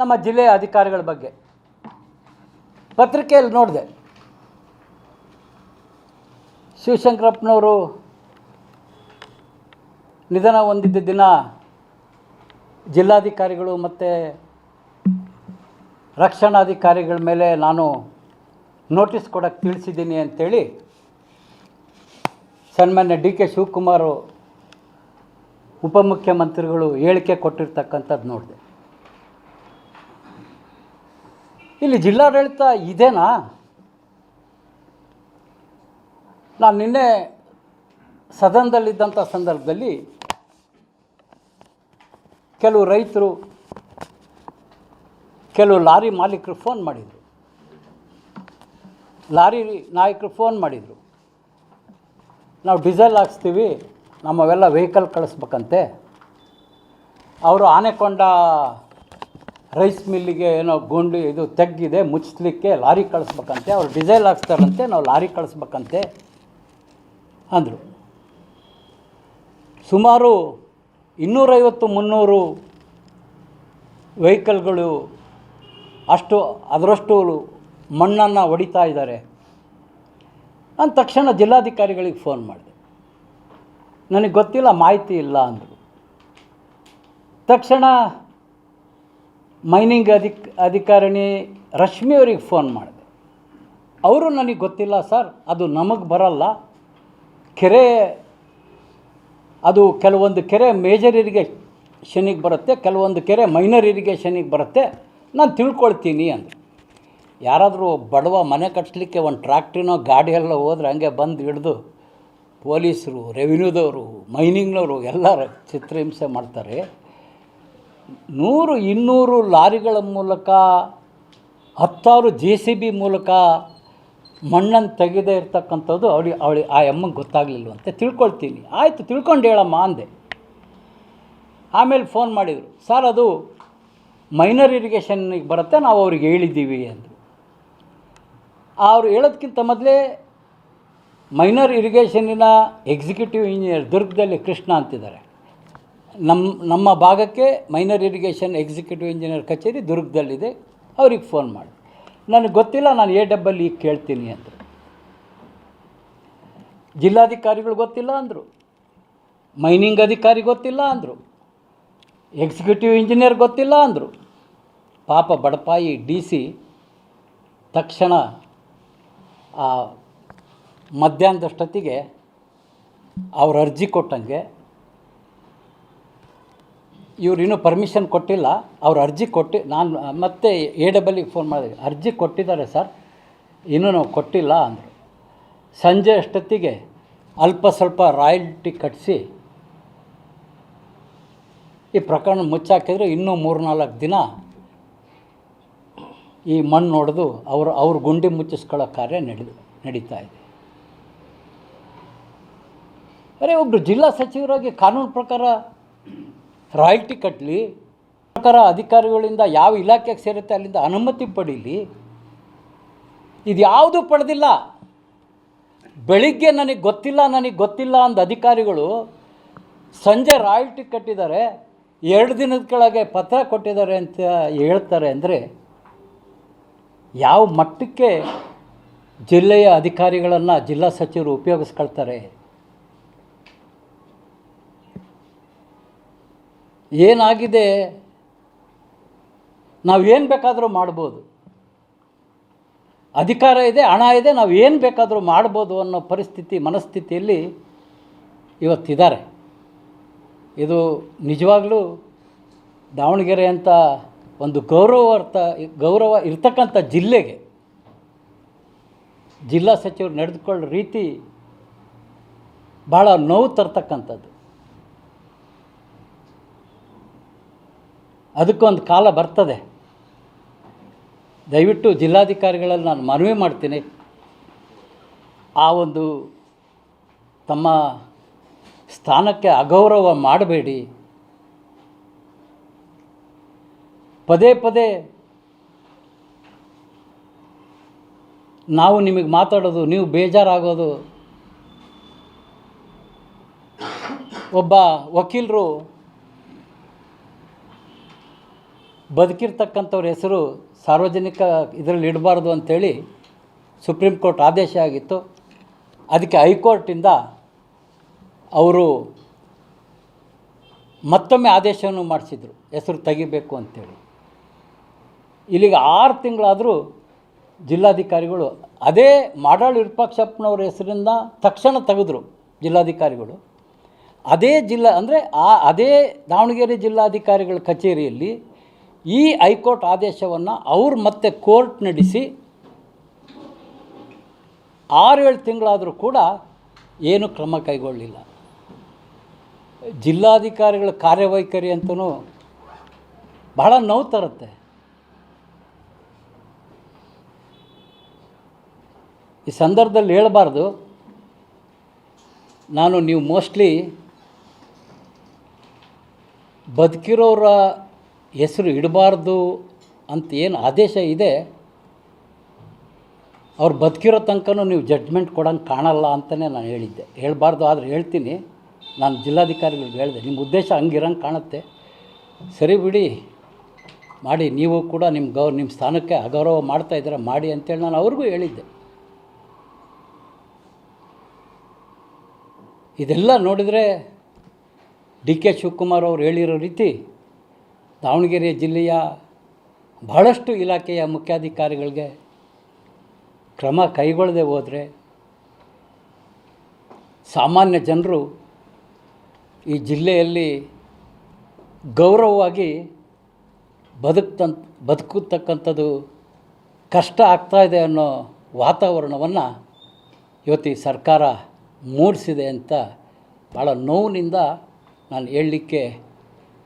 ನಮ್ಮ ಜಿಲ್ಲೆಯ ಅಧಿಕಾರಿಗಳ ಬಗ್ಗೆ. ಪತ್ರಿಕೆಯಲ್ಲಿ ನೋಡಿದೆ. ಶಿವಶಂಕರಪ್ಪನವರು ನಿಧನ ಹೊಂದಿದ್ದ ದಿನ ಜಿಲ್ಲಾಧಿಕಾರಿಗಳು ಮತ್ತು ರಕ್ಷಣಾಧಿಕಾರಿಗಳ ಮೇಲೆ ನಾನು ನೋಟಿಸ್ ಕೊಡೋಕ್ಕೆ ತಿಳಿಸಿದ್ದೀನಿ ಅಂಥೇಳಿ ಸನ್ಮಾನ್ಯ ಡಿ ಕೆ ಶಿವಕುಮಾರ್ ಉಪಮುಖ್ಯಮಂತ್ರಿಗಳು ಹೇಳಿಕೆ ಕೊಟ್ಟಿರ್ತಕ್ಕಂಥದ್ದು ನೋಡಿದೆ. ಇಲ್ಲಿ ಜಿಲ್ಲಾಡಳಿತ ಇದೇನಾ? ನಾನು ನಿನ್ನೆ ಸದನದಲ್ಲಿದ್ದಂಥ ಸಂದರ್ಭದಲ್ಲಿ ಕೆಲವು ರೈತರು, ಕೆಲವು ಲಾರಿ ಮಾಲೀಕರು ಫೋನ್ ಮಾಡಿದರು. ಲಾರಿ ನಾಯಕರು ಫೋನ್ ಮಾಡಿದರು. ನಾವು ಡೀಸೆಲ್ ಹಾಕ್ಸ್ತೀವಿ, ನಮ್ಮವೆಲ್ಲ ವೆಹಿಕಲ್ ಕಳಿಸ್ಬೇಕಂತೆ. ಅವರು ಆನೆಕೊಂಡ ರೈಸ್ ಮಿಲ್ಲಿಗೆ ಏನೋ ಗೊಂಡು ಇದು ತೆಗ್ಗಿದೆ ಮುಚ್ಚಲಿಕ್ಕೆ ಲಾರಿ ಕಳಿಸ್ಬೇಕಂತೆ, ಅವ್ರು ಡಿಸೈಲ್ ಹಾಕ್ಸ್ತಾರಂತೆ ನಾವು ಲಾರಿ ಕಳಿಸ್ಬೇಕಂತೆ ಅಂದರು. ಸುಮಾರು ಇನ್ನೂರೈವತ್ತು, ಮುನ್ನೂರು ವೆಹಿಕಲ್ಗಳು ಅಷ್ಟು, ಅದರಷ್ಟು ಮಣ್ಣನ್ನು ಹೊಡಿತಾ ಇದ್ದಾರೆ ಅಂದ ತಕ್ಷಣ ಜಿಲ್ಲಾಧಿಕಾರಿಗಳಿಗೆ ಫೋನ್ ಮಾಡಿದೆ. ನನಗೆ ಗೊತ್ತಿಲ್ಲ, ಮಾಹಿತಿ ಇಲ್ಲ ಅಂದರು. ತಕ್ಷಣ ಮೈನಿಂಗ್ ಅಧಿಕ್, ಅಧಿಕಾರಿಣಿ ರಶ್ಮಿ ಅವರಿಗೆ ಫೋನ್ ಮಾಡಿದೆ. ಅವರು ನನಗೆ ಗೊತ್ತಿಲ್ಲ ಸರ್, ಅದು ನಮಗೆ ಬರಲ್ಲ. ಕೆರೆ, ಅದು ಕೆಲವೊಂದು ಕೆರೆ ಮೇಜರ್ ಇರಿಗೇಷನಿಗೆ ಬರುತ್ತೆ, ಕೆಲವೊಂದು ಕೆರೆ ಮೈನರ್ ಇರಿಗೇಷನಿಗೆ ಬರುತ್ತೆ, ನಾನು ತಿಳ್ಕೊಳ್ತೀನಿ ಅಂದರು ಯಾರಾದರೂ ಬಡವ ಮನೆ ಕಟ್ಟಿಸ್ಲಿಕ್ಕೆ ಒಂದು ಟ್ರ್ಯಾಕ್ಟ್ರಿನೋ ಗಾಡಿಯೆಲ್ಲ ಹೋದ್ರೆ ಹಂಗೆ ಬಂದು ಹಿಡ್ದು ಪೊಲೀಸರು, ರೆವಿನ್ಯೂದವರು, ಮೈನಿಂಗ್ನವರು ಎಲ್ಲರ ಚಿತ್ರಹಿಂಸೆ ಮಾಡ್ತಾರೆ. ನೂರು, ಇನ್ನೂರು ಲಾರಿಗಳ ಮೂಲಕ, ಹತ್ತಾರು ಜೆ ಸಿ ಬಿ ಮೂಲಕ ಮಣ್ಣನ್ನು ತೆಗೆದೇ ಇರ್ತಕ್ಕಂಥದ್ದು ಅವಳಿ ಅವಳಿ, ಆ ಅಮ್ಮಂಗೆ ಗೊತ್ತಾಗಲಿಲ್ವಂತೆ. ತಿಳ್ಕೊಳ್ತೀನಿ. ಆಯಿತು, ತಿಳ್ಕೊಂಡು ಹೇಳಮ್ಮ ಅಂದೆ. ಆಮೇಲೆ ಫೋನ್ ಮಾಡಿದರು. ಸರ್, ಅದು ಮೈನರ್ ಇರಿಗೇಷನ್ನಿಗೆ ಬರುತ್ತೆ, ನಾವು ಅವ್ರಿಗೆ ಹೇಳಿದ್ದೀವಿ ಅಂದರು. ಅವರು ಹೇಳೋದಕ್ಕಿಂತ ಮೊದಲೇ, ಮೈನರ್ ಇರಿಗೇಷನ್ನಿನ ಎಕ್ಸಿಕ್ಯೂಟಿವ್ ಇಂಜಿನಿಯರ್ ದುರ್ಗದಲ್ಲಿ ಕೃಷ್ಣ ಅಂತಿದ್ದಾರೆ. ನಮ್ಮ ನಮ್ಮ ಭಾಗಕ್ಕೆ ಮೈನರ್ ಇರಿಗೇಷನ್ ಎಕ್ಸಿಕ್ಯೂಟಿವ್ ಇಂಜಿನಿಯರ್ ಕಚೇರಿ ದುರ್ಗದಲ್ಲಿದೆ. ಅವ್ರಿಗೆ ಫೋನ್ ಮಾಡಿ. ನನಗೆ ಗೊತ್ತಿಲ್ಲ, ನಾನು ಎ ಡಬ್ಬಲ್ಲಿ ಈಗ ಕೇಳ್ತೀನಿ ಅಂದರು. ಜಿಲ್ಲಾಧಿಕಾರಿಗಳು ಗೊತ್ತಿಲ್ಲ ಅಂದರು. ಮೈನಿಂಗ್ ಅಧಿಕಾರಿ ಗೊತ್ತಿಲ್ಲ ಅಂದರು. ಎಕ್ಸಿಕ್ಯೂಟಿವ್ ಇಂಜಿನಿಯರ್ ಗೊತ್ತಿಲ್ಲ ಅಂದರು. ಪಾಪ ಬಡಪಾಯಿ ಡಿ ಸಿ ತಕ್ಷಣ ಮಧ್ಯಾಹ್ನದಷ್ಟೊತ್ತಿಗೆ ಅವ್ರ ಅರ್ಜಿ ಕೊಟ್ಟಂಗೆ ಇವ್ರು ಇನ್ನೂ ಪರ್ಮಿಷನ್ ಕೊಟ್ಟಿಲ್ಲ, ಅವ್ರು ಅರ್ಜಿ ಕೊಟ್ಟು, ನಾನು ಮತ್ತೆ ಎ ಡಬಲ್ಗೆ ಫೋನ್ ಮಾಡಿದೆ, ಅರ್ಜಿ ಕೊಟ್ಟಿದ್ದಾರೆ ಸರ್, ಇನ್ನೂ ನಾವು ಕೊಟ್ಟಿಲ್ಲ ಅಂದರು. ಸಂಜೆ ಅಷ್ಟೊತ್ತಿಗೆ ಅಲ್ಪ ಸ್ವಲ್ಪ ರಾಯಲ್ಟಿ ಕಟ್ಟಿಸಿ ಈ ಪ್ರಕರಣ ಮುಚ್ಚಾಕಿದ್ರೆ ಇನ್ನೂ ಮೂರು ನಾಲ್ಕು ದಿನ ಈ ಮಣ್ಣು ಹೊಡೆದು ಅವರು, ಅವ್ರ ಗುಂಡಿ ಮುಚ್ಚಿಸ್ಕೊಳ್ಳೋ ಕಾರ್ಯ ನಡೆದು, ನಡೀತಾ ಇದೆ. ಅರೆ ಒಬ್ಬರು ಜಿಲ್ಲಾ ಸಚಿವರಾಗಿ ಕಾನೂನು ಪ್ರಕಾರ ರಾಯಲ್ಟಿ ಕಟ್ಟಲಿ ಸರ್ಕಾರ ಅಧಿಕಾರಿಗಳಿಂದ ಯಾವ ಇಲಾಖೆಗೆ ಸೇರುತ್ತೆ ಅಲ್ಲಿಂದ ಅನುಮತಿ ಪಡೀಲಿ? ಇದು ಯಾವುದೂ ಪಡೆದಿಲ್ಲ. ಬೆಳಿಗ್ಗೆ ನನಗೆ ಗೊತ್ತಿಲ್ಲ ನನಗೆ ಗೊತ್ತಿಲ್ಲ ಅಂದ ಅಧಿಕಾರಿಗಳು ಸಂಜೆ ರಾಯಲ್ಟಿ ಕಟ್ಟಿದ್ದಾರೆ ಎರಡು ದಿನದ ಕೆಳಗೆ ಪತ್ರ ಕೊಟ್ಟಿದ್ದಾರೆ ಅಂತ ಹೇಳ್ತಾರೆ ಅಂದರೆ ಯಾವ ಮಟ್ಟಕ್ಕೆ ಜಿಲ್ಲೆಯ ಅಧಿಕಾರಿಗಳನ್ನು ಜಿಲ್ಲಾ ಸಚಿವರು ಉಪಯೋಗಿಸ್ಕೊಳ್ತಾರೆ? ಏನಾಗಿದೆ? ನಾವು ಏನು ಬೇಕಾದರೂ ಮಾಡ್ಬೋದು. ಅಧಿಕಾರ ಇದೆ, ಹಣ ಇದೆ, ನಾವು ಏನು ಬೇಕಾದರೂ ಮಾಡ್ಬೋದು ಅನ್ನೋ ಪರಿಸ್ಥಿತಿ, ಮನಸ್ಥಿತಿಯಲ್ಲಿ ಇವತ್ತಿದ್ದಾರೆ. ಇದು ನಿಜವಾಗಲೂ ದಾವಣಗೆರೆ ಅಂತ ಒಂದು ಗೌರವಾರ್ಥ, ಗೌರವ ಇರ್ತಕ್ಕಂಥ ಜಿಲ್ಲೆಗೆ ಜಿಲ್ಲಾ ಸಚಿವರು ನಡೆದುಕೊಳ್ಳೋ ರೀತಿ ಭಾಳ ನೋವು ತರ್ತಕ್ಕಂಥದ್ದು. ಅದಕ್ಕೊಂದು ಕಾಲ ಬರ್ತದೆ. ದಯವಿಟ್ಟು ಜಿಲ್ಲಾಧಿಕಾರಿಗಳಲ್ಲಿ ನಾನು ಮನವಿ ಮಾಡ್ತೀನಿ. ಆ ಒಂದು ತಮ್ಮ ಸ್ಥಾನಕ್ಕೆ ಅಗೌರವ ಮಾಡಬೇಡಿ. ಪದೇ ಪದೇ ನಾವು ನಿಮಗೆ ಮಾತಾಡೋದು, ನೀವು ಬೇಜಾರಾಗೋದು. ಒಬ್ಬ ವಕೀಲರು ಬದುಕಿರ್ತಕ್ಕಂಥವ್ರ ಹೆಸರು ಸಾರ್ವಜನಿಕ ಇದರಲ್ಲಿ ಇಡಬಾರ್ದು ಅಂಥೇಳಿ ಸುಪ್ರೀಂ ಕೋರ್ಟ್ ಆದೇಶ ಆಗಿತ್ತು. ಅದಕ್ಕೆ ಹೈಕೋರ್ಟಿಂದ ಅವರು ಮತ್ತೊಮ್ಮೆ ಆದೇಶವನ್ನು ಮಾಡಿಸಿದರು, ಹೆಸರು ತೆಗಿಬೇಕು ಅಂಥೇಳಿ ಇಲ್ಲಿಗೆ ಆರು ತಿಂಗಳಾದರೂ ಜಿಲ್ಲಾಧಿಕಾರಿಗಳು ಅದೇ ಮಾಡಾಳ್ ವಿರೂಪಾಕ್ಷಪ್ಪನವ್ರ ಹೆಸರಿಂದ ತಕ್ಷಣ ತೆಗೆದ್ರು ಜಿಲ್ಲಾಧಿಕಾರಿಗಳು. ಅದೇ ಜಿಲ್ಲಾ ಅಂದರೆ ಆ, ಅದೇ ದಾವಣಗೆರೆ ಜಿಲ್ಲಾಧಿಕಾರಿಗಳ ಕಚೇರಿಯಲ್ಲಿ ಈ ಹೈಕೋರ್ಟ್ ಆದೇಶವನ್ನು ಅವ್ರು ಮತ್ತೆ ಕೋರ್ಟ್ ನಡೆಸಿ ಆರು ತಿಂಗಳಾದರೂ ಕೂಡ ಏನು ಕ್ರಮ ಕೈಗೊಳ್ಳಲಿಲ್ಲ ಜಿಲ್ಲಾಧಿಕಾರಿಗಳ ಕಾರ್ಯವೈಖರಿ ಅಂತಲೂ ಬಹಳ ನೋವು ತರುತ್ತೆ. ಈ ಸಂದರ್ಭದಲ್ಲಿ ಹೇಳಬಾರ್ದು, ನಾನು ನೀವು ಮೋಸ್ಟ್ಲಿ ಬದುಕಿರೋರ ಹೆಸರು ಇಡಬಾರ್ದು ಅಂತ ಏನು ಆದೇಶ ಇದೆ, ಅವ್ರು ಬದುಕಿರೋ ತನಕನೂ ನೀವು ಜಡ್ಜ್ಮೆಂಟ್ ಕೊಡೋಂಗೆ ಕಾಣಲ್ಲ ಅಂತಲೇ ನಾನು ಹೇಳಿದ್ದೆ. ಹೇಳಬಾರ್ದು, ಆದರೆ ಹೇಳ್ತೀನಿ. ನಾನು ಜಿಲ್ಲಾಧಿಕಾರಿಗಳಿಗೆ ಹೇಳಿದೆ, ನಿಮ್ಮ ಉದ್ದೇಶ ಹಂಗಿರಂಗೆ ಕಾಣುತ್ತೆ. ಸರಿ ಬಿಡಿ, ಮಾಡಿ, ನೀವು ಕೂಡ ನಿಮ್ಮ ಗೌ, ನಿಮ್ಮ ಸ್ಥಾನಕ್ಕೆ ಅಗೌರವ ಮಾಡ್ತಾ ಇದ್ದೀರ, ಮಾಡಿ ಅಂತೇಳಿ ನಾನು ಅವ್ರಿಗೂ ಹೇಳಿದ್ದೆ. ಇದೆಲ್ಲ ನೋಡಿದರೆ ಡಿ ಕೆ ಶಿವಕುಮಾರ್ ಅವರು ಹೇಳಿರೋ ರೀತಿ ದಾವಣಗೆರೆ ಜಿಲ್ಲೆಯ ಬಹಳಷ್ಟು ಇಲಾಖೆಯ ಮುಖ್ಯಾಧಿಕಾರಿಗಳಿಗೆ ಕ್ರಮ ಕೈಗೊಳ್ಳದೆ ಹೋದರೆ ಸಾಮಾನ್ಯ ಜನರು ಈ ಜಿಲ್ಲೆಯಲ್ಲಿ ಗೌರವವಾಗಿ ಬದುಕ್ತಂತ, ಬದುಕತಕ್ಕಂಥದ್ದು ಕಷ್ಟ ಆಗ್ತಾ ಇದೆ ಅನ್ನೋ ವಾತಾವರಣವನ್ನು ಇವತ್ತು ಸರ್ಕಾರ ಮೂಡಿಸಿದೆ ಅಂತ ಭಾಳ ನೋವಿನಿಂದ ನಾನು ಹೇಳಲಿಕ್ಕೆ